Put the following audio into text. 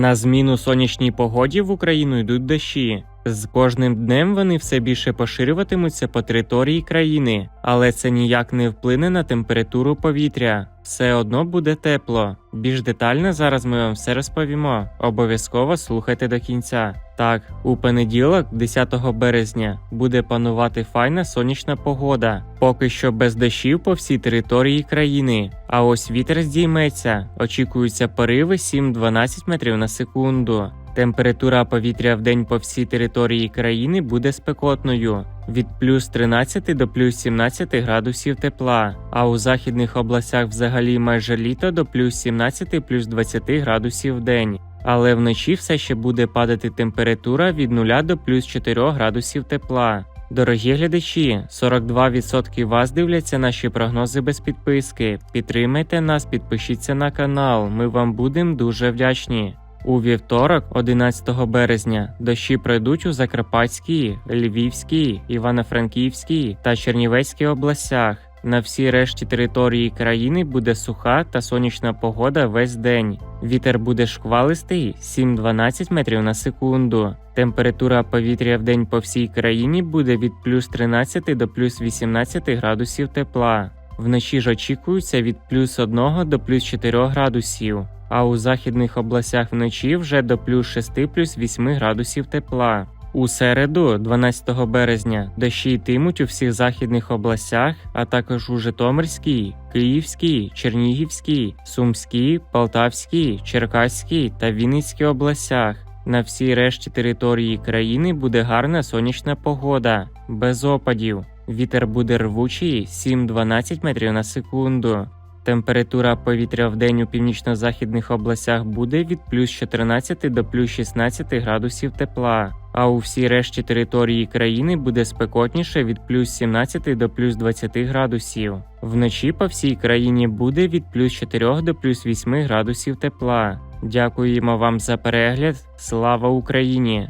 На зміну сонячній погоді в Україну йдуть дощі. З кожним днем вони все більше поширюватимуться по території країни, але це ніяк не вплине на температуру повітря. Все одно буде тепло. Більш детально зараз ми вам все розповімо. Обов'язково слухайте до кінця. Так, у понеділок, 10 березня, буде панувати файна сонячна погода, поки що без дощів по всій території країни. А ось вітер здійметься. Очікуються пориви 7-12 метрів на секунду. Температура повітря в день по всій території країни буде спекотною від плюс 13 до плюс 17 градусів тепла, а у західних областях взагалі майже літо до плюс 17 плюс 20 градусів в день. Але вночі все ще буде падати температура від 0 до плюс 4 градусів тепла. Дорогі глядачі, 42% вас дивляться наші прогнози без підписки. Підтримайте нас, підпишіться на канал. Ми вам будемо дуже вдячні. У вівторок, 11 березня, дощі пройдуть у Закарпатській, Львівській, Івано-Франківській та Чернівецькій областях. На всій решті території країни буде суха та сонячна погода весь день. Вітер буде шквалистий 7-12 метрів на секунду. Температура повітря в день по всій країні буде від плюс 13 до плюс 18 градусів тепла. Вночі ж очікується від плюс 1 до плюс 4 градусів, а у західних областях вночі вже до плюс 6 плюс 8 градусів тепла. У середу, 12 березня, дощі йтимуть у всіх західних областях, а також у Житомирській, Київській, Чернігівській, Сумській, Полтавській, Черкаській та Вінницькій областях. На всій решті території країни буде гарна сонячна погода, без опадів. Вітер буде рвучий 7-12 метрів на секунду. Температура повітря в день у північно-західних областях буде від плюс 14 до плюс 16 градусів тепла, а у всій решті території країни буде спекотніше від плюс 17 до плюс 20 градусів. Вночі по всій країні буде від плюс 4 до плюс 8 градусів тепла. Дякуємо вам за перегляд. Слава Україні!